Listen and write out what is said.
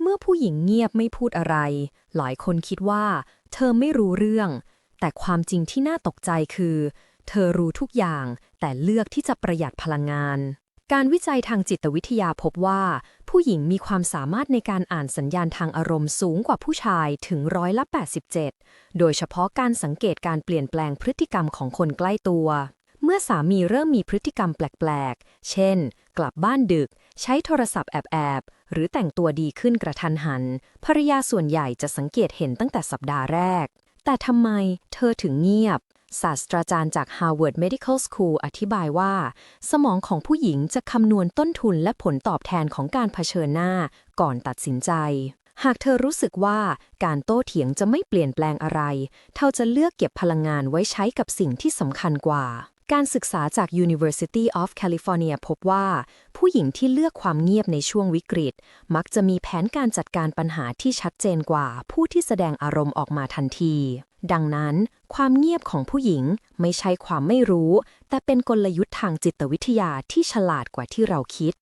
เมื่อผู้หญิงเงียบไม่พูดอะไร หลายคนคิดว่า เธอไม่รู้เรื่อง แต่ความจริงที่น่าตกใจคือ เธอรู้ทุกอย่าง แต่เลือกที่จะประหยัดพลังงาน การวิจัยทางจิตวิทยาพบว่า ผู้หญิงมีความสามารถในการอ่านสัญญาณทางอารมณ์สูงกว่าผู้ชายถึงร้อยละ87 โดยเฉพาะการสังเกตการเปลี่ยนแปลงพฤติกรรมของคนใกล้ตัว เมื่อสามีเริ่มมีพฤติกรรมแปลกๆ เช่น กลับบ้านดึก ใช้โทรศัพท์แอบๆ หรือแต่งตัวดีขึ้นกระทันหัน ภรรยาส่วนใหญ่จะสังเกตเห็นตั้งแต่สัปดาห์แรก แต่ทำไมเธอถึงเงียบ ศาสตราจารย์จาก Harvard Medical School อธิบายว่า สมองของผู้หญิงจะคำนวณต้นทุนและผลตอบแทนของการเผชิญหน้า ก่อนตัดสินใจหากเธอรู้สึกว่าการโต้เถียงจะไม่เปลี่ยนแปลงอะไร เธอจะเลือกเก็บพลังงานไว้ใช้กับสิ่งที่สำคัญกว่า การศึกษาจาก University of California พบว่า ผู้หญิงที่เลือกความเงียบในช่วงวิกฤต มักจะมีแผนการจัดการปัญหาที่ชัดเจนกว่าผู้ที่แสดงอารมณ์ออกมาทันที ดังนั้น ความเงียบของผู้หญิงไม่ใช่ความไม่รู้ แต่เป็นกลยุทธ์ทางจิตวิทยาที่ฉลาดกว่าที่เราคิด